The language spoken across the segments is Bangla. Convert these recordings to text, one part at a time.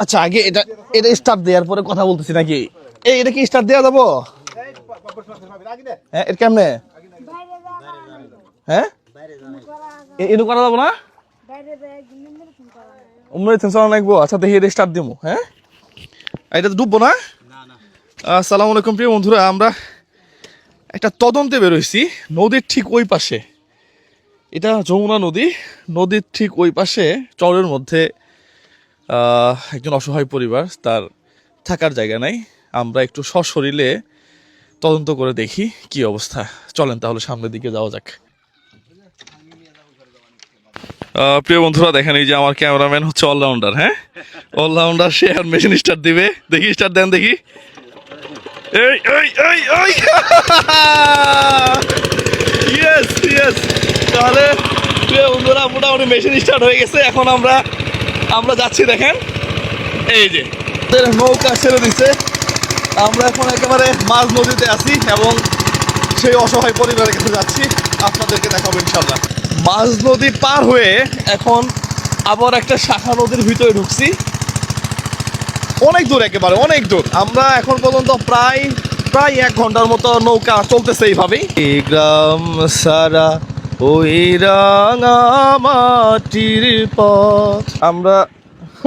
আচ্ছা আগে এটা এটা স্টার্ট দেওয়ার পরে কথা বলতেছি নাকি? এই, এটা কি স্টার্ট দেওয়া যাব? হ্যাঁ এটা কেমনে? হ্যাঁ? এটা করা যাব না? আচ্ছা দেখি এটা দিব হ্যাঁ? এটা তো ডুববো না? আসসালামু আলাইকুম, প্রিয় বন্ধুরা, আমরা একটা তদন্তে বেরোইছি নদীর ঠিক ওই পাশে। এটা যমুনা নদী, নদীর ঠিক ওই পাশে, চরের মধ্যে একজন অসহায় পরিবার, তার থাকার জায়গা নাই। আমরা একটু সশরীরে তদন্ত করে দেখি কি অবস্থা। চলেন তাহলে সামনের দিকে যাওয়া যাক। প্রিয় বন্ধুরা, দেখেন এই যে আমার ক্যামেরাম্যান হচ্ছে অলরাউন্ডার হ্যাঁ? অলরাউন্ডার সে আর মেশিন স্টার্ট দিবে। দেখি স্টার্ট দেন দেখি। এই ইয়েস ইয়েস তাহলে, প্রিয় বন্ধুরা, মোটামুটি মেশিন স্টার্ট হয়ে গেছে। এখন আমরা আমরা যাচ্ছি দেখেন। এই যে নৌকা ছেড়ে দিচ্ছে আমরা এখন একেবারে মাঝ নদীতে আছি এবং সেই অসহায় পরিবারের কাছে যাচ্ছি। আপনাদেরকে দেখাবো ইনশাল্লাহ মাঝ নদী পার হয়ে এখন আবার একটা শাখা নদীর ভিতরে ঢুকছি। অনেক দূর একেবারে, অনেক দূর। আমরা এখন পর্যন্ত প্রায় প্রায় এক ঘণ্টার মতো নৌকা চলতেছে এইভাবেই। এই গ্রাম সারা ওই রাঙা মাটির পথ। আমরা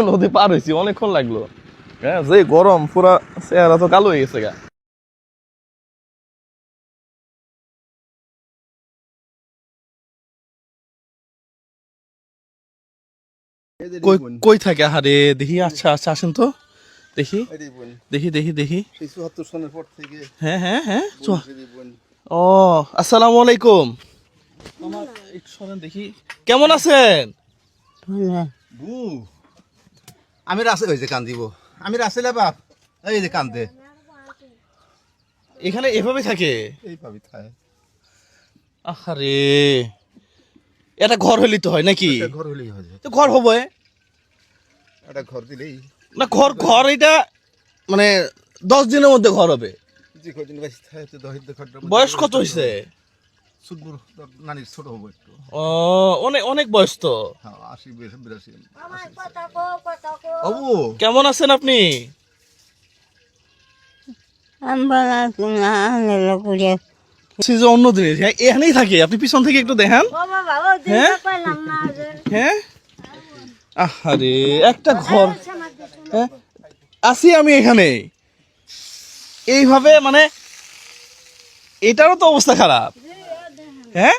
নদী পার হয়েছি অনেকক্ষণ লাগল। হ্যাঁ যে গরম পুরা চেহারা তো কালো হয়ে গেছে গা। কই কই থাকে? আহারে দেখি আচ্ছা আচ্ছা আসেন তো। দেখি দেখি দেখি দেখি। চুয়াত্তর সনের পর থেকে হ্যাঁ হ্যাঁ হ্যাঁ ও আসসালামু আলাইকুম। আমার একটু শোনেন দেখি। কেমন আছেন? বু। আমি রাসে ওই যে কান আমি রাসেলে বাপ এই যে কান্দে এখানে এভাবে থাকে? এই পাবি থায় আহারে এটা ঘর হইলি তো হয় নাকি? ঘর হলেই হয়ে। তো ঘর হবে একটা ঘর দিলেই। না ঘর ঘর এটা মানে দশ দিনের মধ্যে ঘর হবে। থাকে বয়স কত হয়েছে ছোট নানির ছোট হব একটু। ও অনেক অনেক বয়স তো? হ্যাঁ আশি বিরাশি বিরাশি। কেমন আছেন আপনি? যে অন্য জিনিস হ্যাঁ এখানেই থাকে। আপনি পিছন থেকে একটু দেখান। ও বাবা ও হ্যাঁ? হ্যাঁ? আহারে একটা ঘর। হ্যাঁ? আছি আমি এখানে। এইভাবে মানে এটারও তো অবস্থা খারাপ। হ্যাঁ?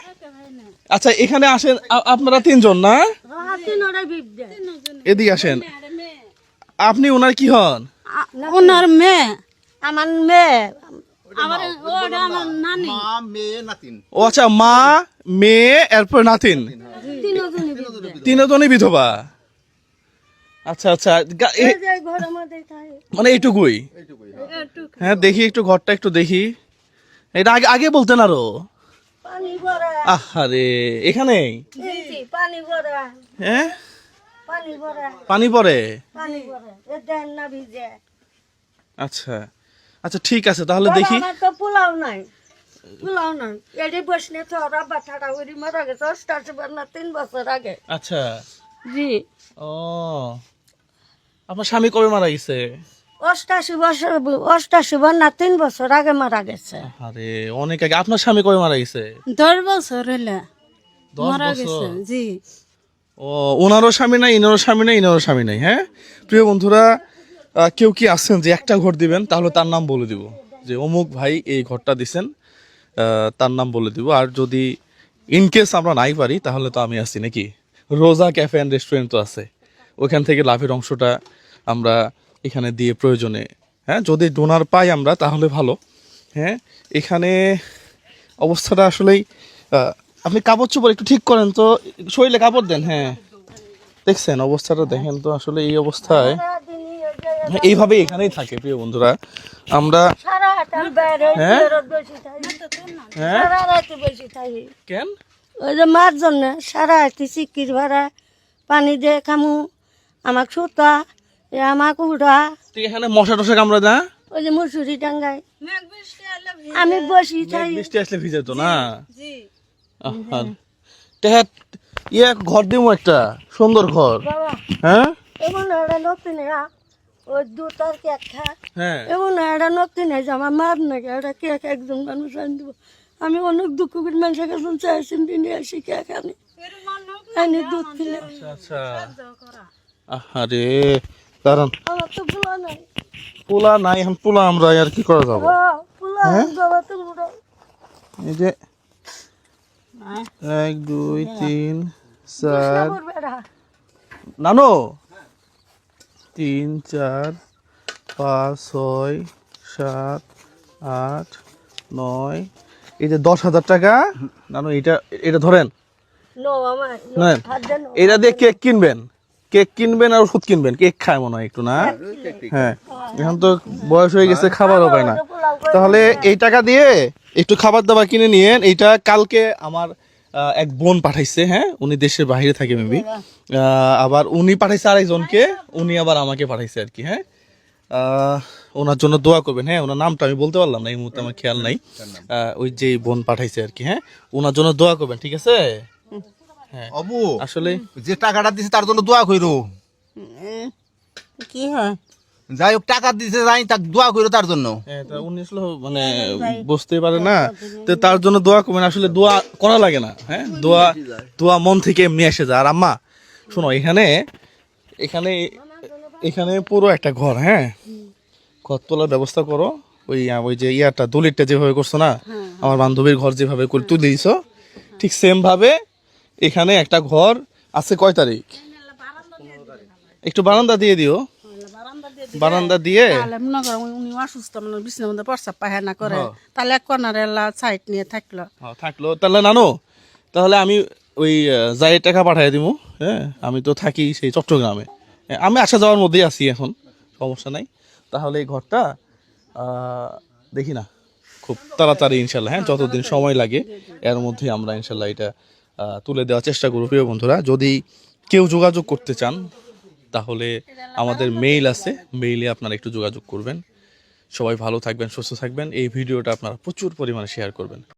আচ্ছা এখানে আসেন আপনারা তিনজন না? এদিকে আসেন। আপনি ওনার কি হন? ওনার মেয়ে। আমার মেয়ে। আমার ওটা আমার নানি। মা মেয়ে নাতিন। ও আচ্ছা মা মেয়ে এরপর নাতিন। তিনজনই বিধবা। আচ্ছা আচ্ছা মানে এইটুকুই? এইটুকুই। হ্যাঁ দেখি একটু ঘরটা একটু দেখি। এটা আগে আগে বলতেন আরও। আহারে জি পানি হ্যাঁ ভিজে। আচ্ছা। আচ্ছা ঠিক আছে তাহলে দেখি। তো পোলাও নাই। পোলাও নাই। বসনে তো মারা গেছে। অষ্টাশি না তিন বছর আগে। আচ্ছা। জি। ও। আপনার স্বামী কবে মারা গেছে? অষ্টাশি বছর অষ্টাশি বার না তিন বছর আগে মারা গেছে। আরে অনেক আগে। আপনার স্বামী কবে মারা গেছে? দশ বছর হলে মারা গেছে জি। ও ওনারও স্বামী নাই ইনারও স্বামী নাই ইনারও স্বামী নাই হ্যাঁ? প্রিয় বন্ধুরা কেউ কি আছেন যে একটা ঘর দিবেন তাহলে তার নাম বলে দিব। যে অমুক ভাই এই ঘরটা দিছেন তার নাম বলে দিব। আর যদি ইনকেস আমরা নাই পারি তাহলে তো আমি আছি নাকি? রোজা ক্যাফে অ্যান্ড রেস্টুরেন্ট তো আছে। ওখান থেকে লাভের অংশটা আমরা এখানে দিয়ে প্রয়োজনে। হ্যাঁ যদি ডোনার পাই আমরা তাহলে ভালো। হ্যাঁ এখানে অবস্থাটা আসলেই আপনি কাপড় চোপড় একটু ঠিক করেন তো শরীরে কাপড় দেন হ্যাঁ। দেখছেন অবস্থাটা দেখেন তো আসলে এই অবস্থায়। হ্যাঁ, এইভাবে এখানেই থাকে প্রিয় বন্ধুরা। আমরা হ্যাঁ? হ্যাঁ? কেন? ওই যে মার জন্য সারা হাতে চিকির ভাড়া পানি দিয়ে খামু আমাক সুতা তুই এখানে মশা টশা কামড়া না ওই যে মুসুরি আমি বসি থাকি বৃষ্টি আসলে ভিজে তো না? আহা। টেহা ইয়ে ঘর দিমু একটা সুন্দর ঘর। হ্যাঁ? এমন একটা নতুন ওই দুটার কেক খা হ্যাঁ। এমন একটা নতুন যে আমার মার নাকি একটা কেক একজন মানুষ আনি দিব। আমি অনেক দুঃখ করে মানুষের কাছে চাইছি নিয়ে আসি কেক আনি। আনি দুধ কিনে। আচ্ছা আরে দাঁড়ান। পোলা নাই এখন পোলা আমরা আর কি করা যাব? তো বুড়ো এই যে এক দুই তিন চার। নানো! তিন চার পাঁচ ছয় সাত আট নয়। এই যে দশ হাজার টাকা নানু এটা এটা ধরেন। এটা দিয়ে কেক কিনবেন। কেক কিনবেন আর ওষুধ কিনবেন কেক খায় মনে হয় একটু না? হ্যাঁ এখন তো বয়স হয়ে গেছে খাবারও পায় না। তাহলে এই টাকা দিয়ে একটু খাবার দাবার কিনে নিয়েন এইটা কালকে আমার এক বোন পাঠাইছে হ্যাঁ? উনি দেশের বাইরে থাকে মেবি। আবার উনি পাঠাইছে আরেকজনকে উনি আবার আমাকে পাঠাইছে আর কি হ্যাঁ? আহ, ওনার জন্য দোয়া করবেন হ্যাঁ? ওনার নামটা আমি বলতে পারলাম না এই মুহূর্তে আমার খেয়াল নাই। আহ, ওই যে বোন পাঠাইছে আর কি হ্যাঁ? ওনার জন্য দোয়া করবেন ঠিক আছে? হ্যাঁ অবু আসলে যে টাকাটা দিছে তার জন্য দোয়া কইরো। কি হয়? যাই হোক টাকা দিছে যাই তাক দোয়া কইরো তার জন্য। হ্যাঁ, মানে বুঝতে পারে না। তো তার জন্য দোয়া করবেন আসলে দোয়া করা লাগে না হ্যাঁ? দোয়া দোয়া মন থেকে এমনি এসে যায়। আর আম্মা শোনো এখানে এখানে এখানে পুরো একটা ঘর হ্যাঁ? ঘর তোলার ব্যবস্থা করো। ওই ওই যে ইয়াটা দলিরটা যেভাবে করছ না আমার বান্ধবীর ঘর যেভাবে করে তুলে দিয়েছ ঠিক সেম ভাবে এখানে একটা ঘর আছে কয় তারিখ? একটু বারান্দা দিয়ে দিও। বারান্দা দিয়ে? মনে করো উনি অসুস্থ মানে বিছনার মধ্যে প্রস্রাব পায়খানা করে। তাহলে এক কর্নার সাইড নিয়ে থাকল। হ্যাঁ, থাকল। তাহলে নানো তাহলে আমি ওই যাই টাকা পাঠিয়ে দিব হ্যাঁ? আমি তো থাকি সেই চট্টগ্রামে। হ্যাঁ, আমি আসা যাওয়ার মধ্যেই আছি এখন সমস্যা নাই। তাহলে এই ঘরটা দেখি না। খুব তাড়াতাড়ি ইনশাল্লাহ হ্যাঁ? যতদিন সময় লাগে এর মধ্যে আমরা ইনশাল্লাহ এটা তুলে দেওয়ার চেষ্টা করব। প্রিয় বন্ধুরা, যদি কেউ যোগাযোগ করতে চান, তাহলে আমাদের মেইল আছে। মেইলে আপনারা একটু যোগাযোগ করবেন। সবাই ভালো থাকবেন, সুস্থ থাকবেন। এই ভিডিওটা আপনারা প্রচুর পরিমাণে শেয়ার করবেন।